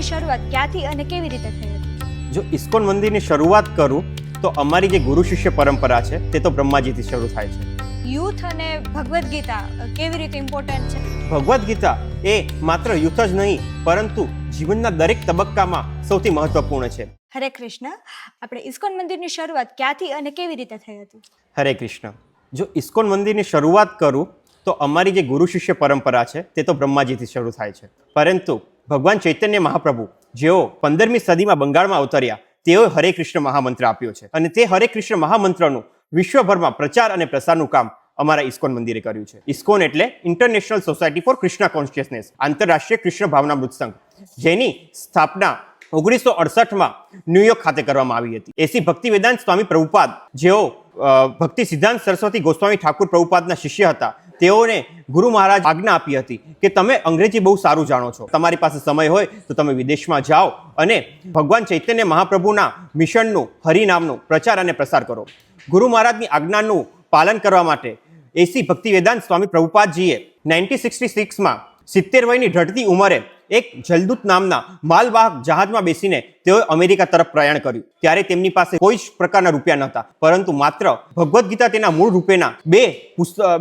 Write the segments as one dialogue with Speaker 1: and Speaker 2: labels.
Speaker 1: મંદિરની શરૂઆત ક્યાંથી અને કેવી રીતે થઈ હતી?
Speaker 2: જો ઇસ્કોન મંદિરની શરૂઆત કરું તો અમારી જે ગુરુ શિષ્ય પરંપરા છે તે તો બ્રહ્માજીથી શરૂ થાય છે.
Speaker 1: યુથ અને ભગવદ્ ગીતા કેવી રીતે ઇમ્પોર્ટન્ટ છે?
Speaker 2: ભગવદ્ ગીતા એ માત્ર યુથ જ નહીં પરંતુ જીવનના દરેક તબક્કામાં સૌથી મહત્વપૂર્ણ છે.
Speaker 1: હરે કૃષ્ણ આપણે ઇસ્કોન મંદિરની શરૂઆત ક્યાંથી અને કેવી રીતે થઈ હતી?
Speaker 2: હરે કૃષ્ણ જો ઇસ્કોન મંદિરની શરૂઆત કરું તો અમારી જે ગુરુ શિષ્ય પરંપરા છે તે તો બ્રહ્માજીથી શરૂ થાય છે. પરંતુ ભગવાન ચૈતન્ય મહાપ્રભુ, જેઓ પંદરમી સદીમાં બંગાળમાં અવતર્યા, તેઓએ હરે કૃષ્ણ મહામંત્ર આપ્યો છે. અને તે હરે કૃષ્ણ મહામંત્રનું વિશ્વભરમાં પ્રચાર અને પ્રસારનું કામ અમારા ઇસ્કોન મંદિરે કર્યું છે. ઇસ્કોન એટલે International Society for Krishna Consciousness આંતરરાષ્ટ્રીય કૃષ્ણ ભાવના મૃતસંઘ જેની સ્થાપના ઓગણીસો અડસઠમાં ન્યુયોર્ક ખાતે કરવામાં આવી હતી. એસી ભક્તિ વેદાંત સ્વામી પ્રભુપાદ, જેઓ ભક્તિ સિદ્ધાંત સરસ્વતી ગોસ્વામી ઠાકુર પ્રભુપાદના શિષ્ય હતા તેઓને ગુરુ મહારાજ આજ્ઞા આપી હતી કે તમે અંગ્રેજી બહુ સારું જાણો છો. તમારી પાસે સમય હોય તો તમે વિદેશમાં જાઓ અને ભગવાન ચૈતન્ય મહાપ્રભુના મિશનનું, હરિનામનું પ્રચાર અને પ્રસાર કરો. ગુરુ મહારાજની આજ્ઞાનું પાલન કરવા માટે એસી ભક્તિ વેદાંત સ્વામી પ્રભુપાદજીએ નાઇન્ટીન સિક્સટી સિક્સમાં સિત્તેર વયની ઢળતી ઉંમરે એક જલદૂત નામના માલવાહક જહાજમાં બેસીને તેઓએ અમેરિકા તરફ પ્રયાણ કર્યું. ત્યારે તેમની પાસે કોઈ જ પ્રકારના રૂપિયા નહોતા. પરંતુ માત્ર ભગવદ્ ગીતા તેના મૂળ રૂપેના બે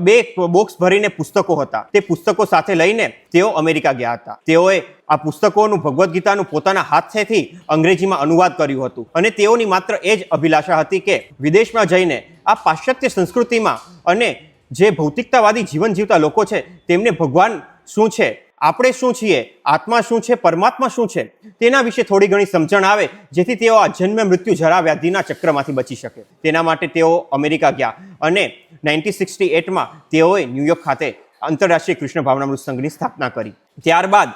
Speaker 2: બે બોક્સ ભરીને પુસ્તકો હતા. તે પુસ્તકો સાથે લઈને તેઓ અમેરિકા ગયા હતા. તેઓએ આ પુસ્તકોનું ભગવદ્ ગીતાનું પોતાના હાથેથી અંગ્રેજીમાં અનુવાદ કર્યું હતું. અને તેઓની માત્ર એ જ અભિલાષા હતી કે વિદેશમાં જઈને આ પાશ્ચાત્ય સંસ્કૃતિમાં અને જે ભૌતિકતાવાદી જીવન જીવતા લોકો છે તેમને ભગવાન શું છે આપણે શું છીએ? આત્મા શું છે? પરમાત્મા શું છે? તેના વિશે થોડી ઘણી સમજણ આવે, જેથી તેઓ આ જન્મ મૃત્યુ જરા વ્યાધિના ચક્રમાંથી બચી શકે. તેના માટે તેઓ અમેરિકા ગયા અને નાઇન્ટીન સિક્સટી એટમાં તેઓએ ન્યૂયોર્ક ખાતે આંતરરાષ્ટ્રીય કૃષ્ણ ભાવનામૃત સંઘની સ્થાપના કરી. ત્યારબાદ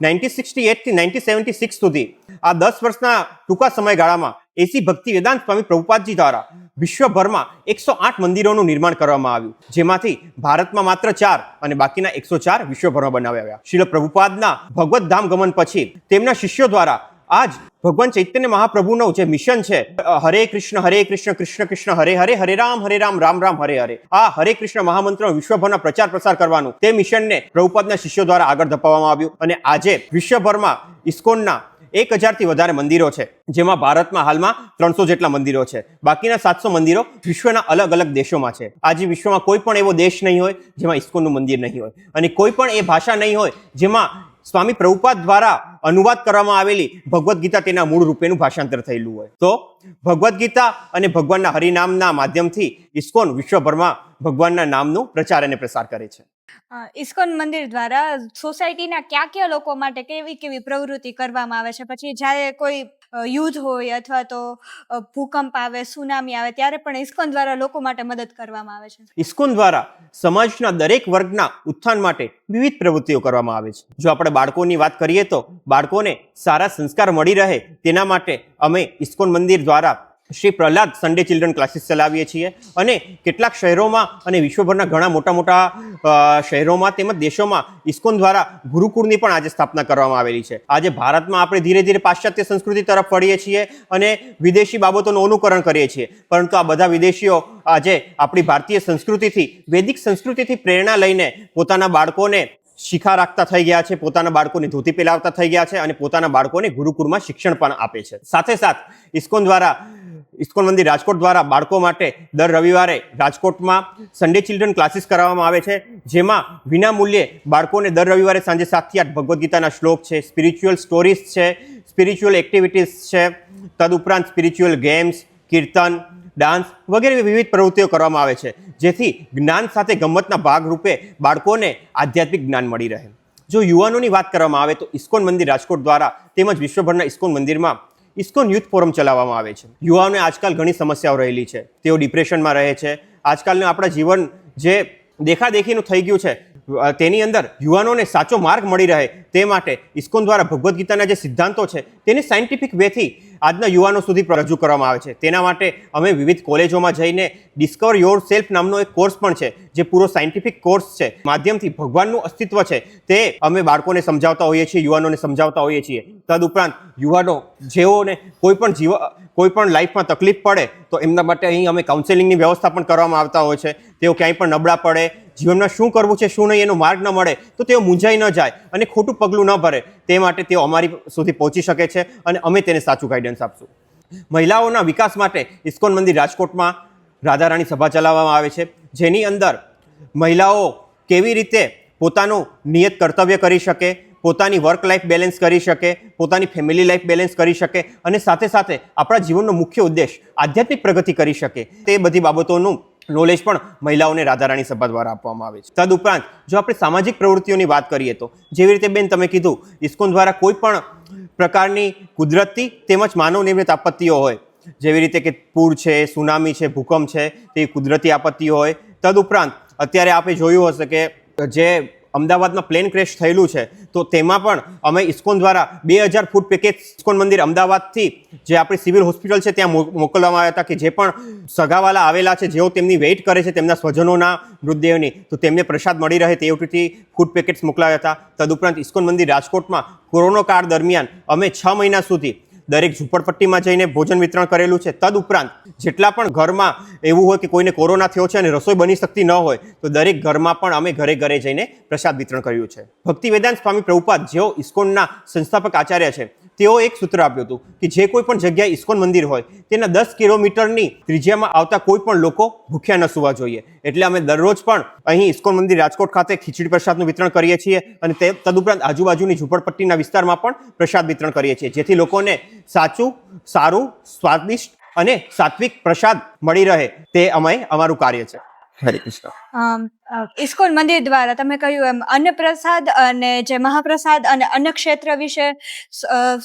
Speaker 2: નાઇન્ટીન સિક્સટી એટથી નાઇન્ટીન સેવન્ટી સિક્સ સુધી આ દસ વર્ષના ટૂંકા સમયગાળામાં એસી ભક્તિ વેદાંત સ્વામી પ્રભુપાદજી દ્વારા વિશ્વભરમાં એકસો આઠ મંદિરોનું નિર્માણ કરવામાં આવ્યું, જેમાંથી ભારતમાં માત્ર ચાર અને બાકીના એકસો ચાર વિશ્વભરમાં બનાવ્યા આવ્યા શિલ પ્રભુપાદના ભગવત ધામ ગમન પછી તેમના શિષ્યો દ્વારા આજ ભગવાન ચૈતન્ય મહાપ્રભુનું જે મિશન છે હરે કૃષ્ણ હરે કૃષ્ણ કૃષ્ણ કૃષ્ણ, હરે હરે હરે રામ હરે રામ રામ રામ, હરે હરે. આ હરે કૃષ્ણ મહામંત્રનો વિશ્વભરના પ્રચાર પ્રસાર કરવાનું તે મિશનને પ્રભુપાદના શિષ્યો દ્વારા આગળ ધપાવવામાં આવ્યું અને આજે વિશ્વભરમાં ઇસ્કોનના એક હજારથી વધારે મંદિરો છે, જેમાં ભારતમાં હાલમાં ત્રણસો જેટલા મંદિરો છે. બાકીના સાતસો મંદિરો વિશ્વના અલગ અલગ દેશોમાં છે. આજે વિશ્વમાં કોઈ પણ એવો દેશ નહીં હોય જેમાં ઇસ્કોનનું મંદિર નહીં હોય. અને કોઈ પણ એ ભાષા નહીં હોય જેમાં સ્વામી પ્રભુપાદ દ્વારા અનુવાદ કરવામાં આવેલી ભગવદ્ ગીતા તેના મૂળ રૂપેનું ભાષાંતર થયેલું હોય. તો ભગવદ્ ગીતા અને ભગવાનના હરિનામના માધ્યમથી ઇસ્કોન વિશ્વભરમાં ભગવાનના નામનું પ્રચાર અને પ્રસાર કરે છે.
Speaker 1: ઇસ્કોન મંદિર દ્વારા સોસાયટીના કયા કયા લોકો માટે કેવી કેવી પ્રવૃત્તિ કરવામાં આવે છે? પછી જ્યારે કોઈ યુદ્ધ હોય અથવા તો ભૂકંપ આવે, સુનામી આવે, ત્યારે પણ ઇસ્કોન દ્વારા લોકો માટે મદદ કરવામાં આવે છે.
Speaker 2: ઇસ્કોન દ્વારા સમાજના દરેક વર્ગના ઉત્થાન માટે વિવિધ પ્રવૃત્તિઓ કરવામાં આવે છે. જો આપણે બાળકોની વાત કરીએ તો બાળકોને સારા સંસ્કાર મળી રહે તેના માટે અમે ઇસ્કોન મંદિર દ્વારા Shri Prahlad Sunday children classes ચલાવીએ છીએ. અને કેટલાક શહેરોમાં અને વિશ્વભરના ઘણા મોટા મોટા શહેરોમાં તેમજ દેશોમાં ઇસ્કોન દ્વારા ગુરુકુળની પણ આજે સ્થાપના કરવામાં આવેલી છે. આજે ભારતમાં આપણે ધીરે ધીરે પાશ્ચાત્ય સંસ્કૃતિ તરફ વળીએ છીએ અને વિદેશી બાબતોનું અનુકરણ કરીએ છીએ. પરંતુ આ બધા વિદેશીઓ આજે આપણી ભારતીય સંસ્કૃતિથી, વૈદિક સંસ્કૃતિથી પ્રેરણા લઈને પોતાના બાળકોને શિખા રાખતા થઈ ગયા છે, પોતાના બાળકોને ધોતી પહેલાવતા થઈ ગયા છે અને પોતાના બાળકોને ગુરુકુળમાં શિક્ષણ પણ આપે છે. સાથે સાથ ઇસ્કોન દ્વારા ઇસ્કોન મંદિર રાજકોટ દ્વારા બાળકો માટે દર રવિવારે રાજકોટમાં સન્ડે ચિલ્ડ્રન ક્લાસીસ કરાવવામાં આવે છે, જેમાં વિના મૂલ્યે બાળકોને દર રવિવારે સાંજે સાતથી આઠ ભગવદ્ ગીતાના શ્લોક છે સ્પિરિચ્યુઅલ સ્ટોરીઝ છે સ્પિરિચ્યુઅલ એક્ટિવિટીઝ છે, તદુપરાંત સ્પિરિચ્યુઅલ ગેમ્સ કીર્તન ડાન્સ વગેરે વિવિધ પ્રવૃત્તિઓ કરવામાં આવે છે, જેથી જ્ઞાન સાથે ગમતના ભાગરૂપે બાળકોને આધ્યાત્મિક જ્ઞાન મળી રહે. જો યુવાનોની વાત કરવામાં આવે તો ઇસ્કોન મંદિર રાજકોટ દ્વારા તેમજ વિશ્વભરના ઇસ્કોન મંદિરમાં ઇસ્કોન યુથ ફોરમ ચલાવવામાં આવે છે. યુવાઓને આજકાલ ઘણી સમસ્યાઓ રહેલી છે. તેઓ ડિપ્રેશનમાં રહે છે. આજકાલનું આપણા જીવન જે દેખાદેખીનું થઈ ગયું છે તેની અંદર યુવાનોને સાચો માર્ગ મળી રહે તે માટે ઇસ્કોન દ્વારા ભગવદ્ ગીતાના જે સિદ્ધાંતો છે, તેને સાયન્ટિફિક વેથી આજના યુવાનો સુધી રજૂ કરવામાં આવે છે. તેના માટે અમે વિવિધ કોલેજોમાં જઈને ડિસ્કવર યોર સેલ્ફ નામનો એક કોર્સ પણ છે, જે પૂરો સાયન્ટિફિક કોર્સ છે. માધ્યમથી ભગવાનનું અસ્તિત્વ છે, તે અમે બાળકોને સમજાવતા હોઈએ છીએ, યુવાનોને સમજાવતા હોઈએ છીએ. તદુપરાંત યુવાનો, જેઓને કોઈ પણ જીવ, કોઈ પણ લાઈફમાં તકલીફ પડે, તો એમના માટે અહીં અમે કાઉન્સેલિંગની વ્યવસ્થા પણ કરવામાં આવતા હોય છે. તેઓ ક્યાંય પણ નબળા પડે જીવનમાં શું કરવું છે, શું નહીં, એનો માર્ગ ન મળે, તો તેઓ મૂંઝાઈ ન જાય અને ખોટું પગલું ન ભરે. તે માટે તેઓ અમારી સુધી પહોંચી શકે છે અને અમે તેને સાચું ગાઈડન્સ આપશું. મહિલાઓના વિકાસ માટે ઇસ્કોન મંદિર રાજકોટમાં રાધારાણી સભા ચલાવવામાં આવે છે. જેની અંદર મહિલાઓ કેવી રીતે પોતાનું નિયત કર્તવ્ય કરી શકે, પોતાની વર્ક લાઈફ બેલેન્સ કરી શકે, પોતાની ફેમિલી લાઈફ બેલેન્સ કરી શકે અને સાથે સાથે આપણા જીવનનો મુખ્ય ઉદ્દેશ આધ્યાત્મિક પ્રગતિ કરી શકે. તે બધી બાબતોનું નોલેજ પણ મહિલાઓને રાધારાણી સભા દ્વારા આપવામાં આવે છે. તદુપરાંત, જો આપણે સામાજિક પ્રવૃત્તિઓની વાત કરીએ તો, જેવી રીતે બેન તમે કીધું, ઇસ્કોન દ્વારા કોઈ પણ પ્રકારની કુદરતી તેમજ માનવ નિર્મિત આપત્તિઓ હોય, જેવી રીતે કે પૂર છે, સુનામી છે, ભૂકંપ છે, તે કુદરતી આપત્તિઓ હોય, તદુપરાંત, અત્યારે આપણે જોયું હશે કે જે અમદાવાદમાં પ્લેન ક્રેશ થયેલું છે, તો તેમાં પણ અમે ઇસ્કોન દ્વારા બે હજાર ફૂટ પેકેજ ઇસ્કોન મંદિર અમદાવાદથી જે આપણી સિવિલ હોસ્પિટલ છે ત્યાં મોકલવામાં આવ્યા હતા કે જે પણ સગાવાલા આવેલા છે, જેઓ તેમની વેઇટ કરે છે, તેમના સ્વજનોના મૃતદેહની, તો તેમને પ્રસાદ મળી રહે તેઓથી ફૂડ પેકેટ્સ મોકલાવ્યા હતા. તદુપરાંત ઇસ્કોન મંદિર રાજકોટમાં કોરોના કાળ દરમિયાન અમે છ મહિના સુધી દરેક ઝૂંપડપટ્ટીમાં જઈને ભોજન વિતરણ કરેલું છે. તદુપરાંત જેટલા પણ ઘરમાં એવું હોય કે કોઈને કોરોના થયો છે અને રસોઈ બની શકતી ન હોય, તો દરેક ઘરમાં પણ અમે ઘરે ઘરે જઈને પ્રસાદ વિતરણ કર્યું છે. ભક્તિ વેદાંત સ્વામી પ્રભુપાદ જેઓ ઇસ્કોનના સંસ્થાપક આચાર્ય છે તેઓ એક સૂત્ર આપ્યું હતું કે જે કોઈ પણ જગ્યાએ ઇસ્કોન મંદિર હોય, તેના દસ કિલોમીટરની ત્રિજ્યામાં આવતા કોઈ પણ લોકો ભૂખ્યા ન સુવા જોઈએ. એટલે અમે દરરોજ પણ અહીં ઇસ્કોન મંદિર રાજકોટ ખાતે ખીચડી પ્રસાદનું વિતરણ કરીએ છીએ અને તે તદુપરાંત આજુબાજુની ઝૂંપડપટ્ટીના વિસ્તારમાં પણ પ્રસાદ વિતરણ કરીએ છીએ, જેથી લોકોને સાચું, સારું, સ્વાદિષ્ટ અને સાત્વિક પ્રસાદ મળી રહે તે અમે અમારું કાર્ય છે. હરે કૃષ્ણ
Speaker 1: ઇસ્કોન મંદિર દ્વારા તમે કહ્યું એમ અન્નપ્રસાદ અને જે મહાપ્રસાદ અને અન્નક્ષેત્ર વિશે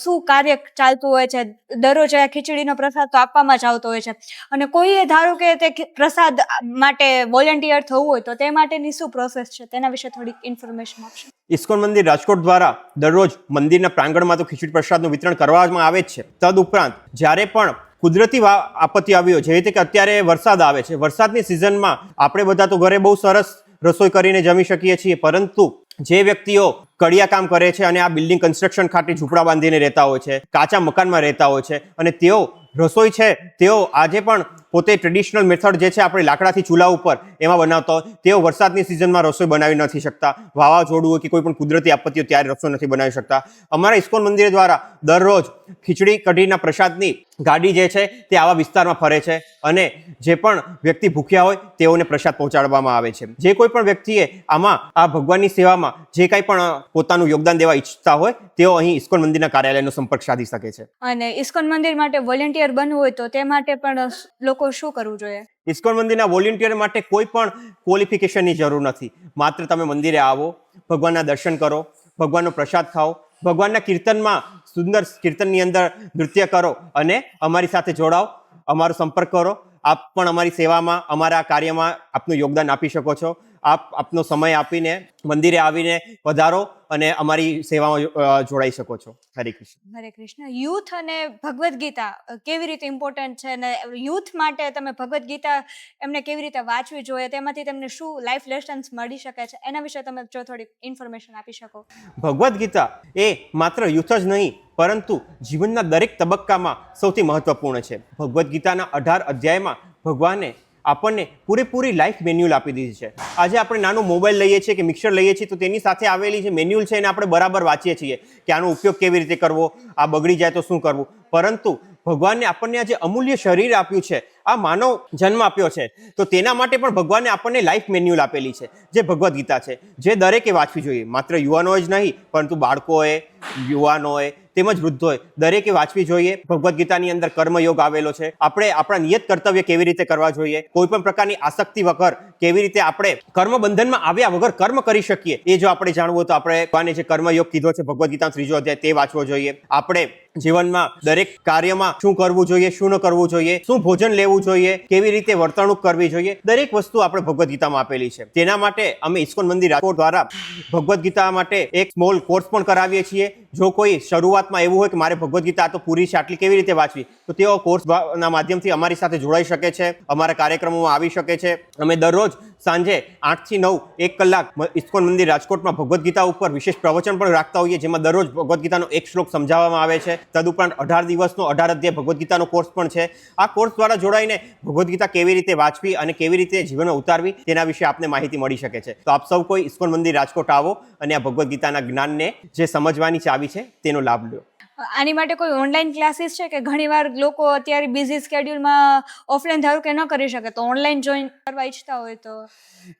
Speaker 1: શું કાર્ય ચાલતું હોય છે? દરરોજ આ ખીચડીનો પ્રસાદ તો આપવામાં જ આવતો હોય છે. અને કોઈએ ધારો કે તે પ્રસાદ માટે વોલેન્ટિયર થવું હોય તો તે માટેની શું પ્રોસેસ છે? તેના વિશે થોડીક ઇન્ફોર્મેશન આપશો.
Speaker 2: ઇસ્કોન મંદિર રાજકોટ દ્વારા દરરોજ મંદિરના પ્રાંગણમાં તો ખીચડી પ્રસાદનું વિતરણ કરવામાં આવે જ છે. તદ ઉપરાંત જ્યારે પણ કુદરતી આપત્તિ આવી હોય જેવી રીતે કે અત્યારે વરસાદ આવે છે. વરસાદની સિઝનમાં આપણે બધા તો ઘરે બહુ સરસ રસોઈ કરીને જમી શકીએ છીએ, પરંતુ જે વ્યક્તિઓ કડિયા કામ કરે છે અને આ બિલ્ડિંગ કન્સ્ટ્રક્શન ખાતે ઝૂંપડા બાંધીને રહેતા હોય છે, કાચા મકાનમાં રહેતા હોય છે અને તેઓ રસોઈ છે, તેઓ આજે પણ પોતે ટ્રેડિશનલ મેથડ જે છે આપણે લાકડાથી ચૂલા ઉપર એમાં બનાવતા હોય તેઓ વરસાદની સિઝનમાં રસોઈ બનાવી નથી શકતા, વાવાઝોડું કે કોઈ પણ કુદરતી આપત્તિઓ ત્યારે રસોઈ નથી બનાવી શકતા. અમારા ઇસ્કોન મંદિર દ્વારા દરરોજ ખીચડી, કઢીના પ્રસાદની ગાડી જે છે તે આવા વિસ્તારમાં ફરે છે અને જે પણ વ્યક્તિ ભૂખ્યા હોય તેઓને પ્રસાદ પહોંચાડવામાં આવે છે. જે કોઈ પણ વ્યક્તિએ આમાં, આ ભગવાનની સેવામાં જે કાંઈ પણ પોતાનું યોગદાન દેવા ઈચ્છતા હોય, તેઓ અહીં ઇસ્કોન મંદિરના કાર્યાલયનો સંપર્ક સાધી શકે છે.
Speaker 1: અને ઇસ્કોન મંદિર માટે વોલેન્ટિયર બનવું હોય તો તે માટે પણ સ- લોકો શું કરવું જોઈએ?
Speaker 2: ઇસ્કોન મંદિરના વોલેન્ટિયર માટે કોઈ પણ ક્વોલિફિકેશનની જરૂર નથી. માત્ર તમે મંદિરે આવો, ભગવાનના દર્શન કરો, ભગવાનનો પ્રસાદ ખાઓ, ભગવાનના કીર્તનમાં, સુંદર કીર્તનની અંદર નૃત્ય કરો અને અમારી સાથે જોડાઓ, અમારો સંપર્ક કરો. આપ પણ અમારી સેવામાં, અમારા કાર્યમાં આપનું યોગદાન આપી શકો છો. આપ આપનો સમય આપીને મંદિરે આવીને વધારો અને અમારી સેવામાં જોડાઈ શકો છો. હરે કૃષ્ણ.
Speaker 1: હરે કૃષ્ણ. યુથ અને ભગવદ્ ગીતા કેવી રીતે ઇમ્પોર્ટન્ટ છે અને યુથ માટે તમે ભગવદ્ ગીતા એમને કેવી રીતે વાંચવી જોઈએ તેમાંથી તેમને શું લાઈફ લેસન્સ મળી શકે છે એના વિશે તમે જો થોડીક ઇન્ફોર્મેશન આપી શકો.
Speaker 2: ભગવદ્ ગીતા એ માત્ર યુથ જ નહીં પરંતુ જીવનના દરેક તબક્કામાં સૌથી મહત્વપૂર્ણ છે. ભગવદ્ ગીતાના અઢાર અધ્યાયમાં ભગવાને આપણને પૂરેપૂરી લાઈફ મેન્યુઅલ આપી દીધી છે. આજે આપણે નાનો મોબાઈલ લઈએ છીએ કે મિક્સર લઈએ છીએ તો તેની સાથે આવેલી જે મેન્યુઅલ છે એને આપણે બરાબર વાંચીએ છીએ કે આનો ઉપયોગ કેવી રીતે કરવો, આ બગડી જાય તો શું કરવું. પરંતુ ભગવાનને આપણને આ જે અમૂલ્ય શરીર આપ્યું છે, આ માનવ જન્મ આપ્યો છે, તો તેના માટે પણ ભગવાને આપણને લાઈફ મેન્યુઅલ આપેલી છે, જે ભગવદ્ ગીતા છે, જે દરેકે વાંચવી જોઈએ. માત્ર યુવાનોએ જ નહીં, પરંતુ બાળકોએ યુવાનોએ તેમજ વૃદ્ધોએ દરેકે વાંચવી જોઈએ. ભગવદ્ ગીતાની અંદર કર્મયોગ આવેલો છે. આપણે આપણા નિયત કર્તવ્ય કેવી રીતે કરવા જોઈએ? કોઈ પણ પ્રકારની આસક્તિ વગર કેવી રીતે આપણે કર્મ બંધનમાં આવ્યા વગર કર્મ કરી શકીએ? એ જો આપણે જાણવું તો આપણે ભગવાને જે કર્મયોગ કીધો છે, ભગવદ્ ગીતા ત્રીજો અધ્યાય, તે વાંચવો જોઈએ. આપણે જીવનમાં દરેક કાર્યમાં શું કરવું જોઈએ, શું ન કરવું જોઈએ, શું ભોજન લેવું જોઈએ, કેવી રીતે વર્તણૂક કરવી જોઈએ, દરેક વસ્તુ આપણે ભગવદ્ ગીતામાં આપેલી છે. તેના માટે અમે ઇસ્કોન મંદિર રાજકોટ દ્વારા ભગવદ્ ગીતા માટે એક સ્મોલ કોર્સ પણ કરાવીએ છીએ. જો કોઈ શરૂઆતમાં એવું હોય કે મારે ભગવદ્ ગીતા તો પૂરી છે, આટલી કેવી રીતે વાંચવી, તો તેઓ કોર્સના માધ્યમથી અમારી સાથે જોડાઈ શકે છે, અમારા કાર્યક્રમોમાં આવી શકે છે. અમે દરરોજ સાંજે આઠથી નવ એક કલાક ઇસ્કોન મંદિર રાજકોટમાં ભગવદ્ ગીતા ઉપર વિશેષ પ્રવચન પણ રાખતા હોઈએ, જેમાં દરરોજ ભગવદ્ ગીતાનો એક શ્લોક સમજાવવામાં આવે છે. તદુપરાંત અઢાર દિવસનો અઢાર અધ્યાય ભગવદ્ ગીતાનો કોર્સ પણ છે. આ કોર્સ દ્વારા જોડાઈને ભગવદ્ ગીતા કેવી રીતે વાંચવી અને કેવી રીતે જીવનમાં ઉતારવી તેના વિશે આપને માહિતી મળી શકે છે. તો આપ સૌ કોઈ ઇસ્કોન મંદિર રાજકોટ આવો અને આ ભગવદ્ ગીતાના જ્ઞાનને જે સમજવાની ચાવી છે તેનો લાભ લો.
Speaker 1: આની માટે કોઈ ઓનલાઈન ક્લાસીસ છે કે ઘણીવાર લોકો અત્યારે બિઝી સ્કેડ્યુલમાં ઓફલાઈન ધારો કે ન કરી શકે તો ઓનલાઈન જોઈન કરવા ઈચ્છતા હોય તો?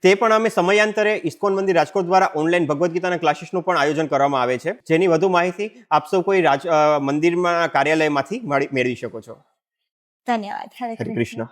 Speaker 2: તે પણ અમે સમયાંતરે ઇસ્કોન મંદિર રાજકોટ દ્વારા ઓનલાઈન ભગવદ્ ગીતાના ક્લાસીસનું પણ આયોજન કરવામાં આવે છે. જેની વધુ માહિતી આપ સૌ કોઈ રાજ મંદિરમાં કાર્યાલયમાંથી મળી- મેળવી શકો છો.
Speaker 1: ધન્યવાદ.
Speaker 2: હરે કૃષ્ણ.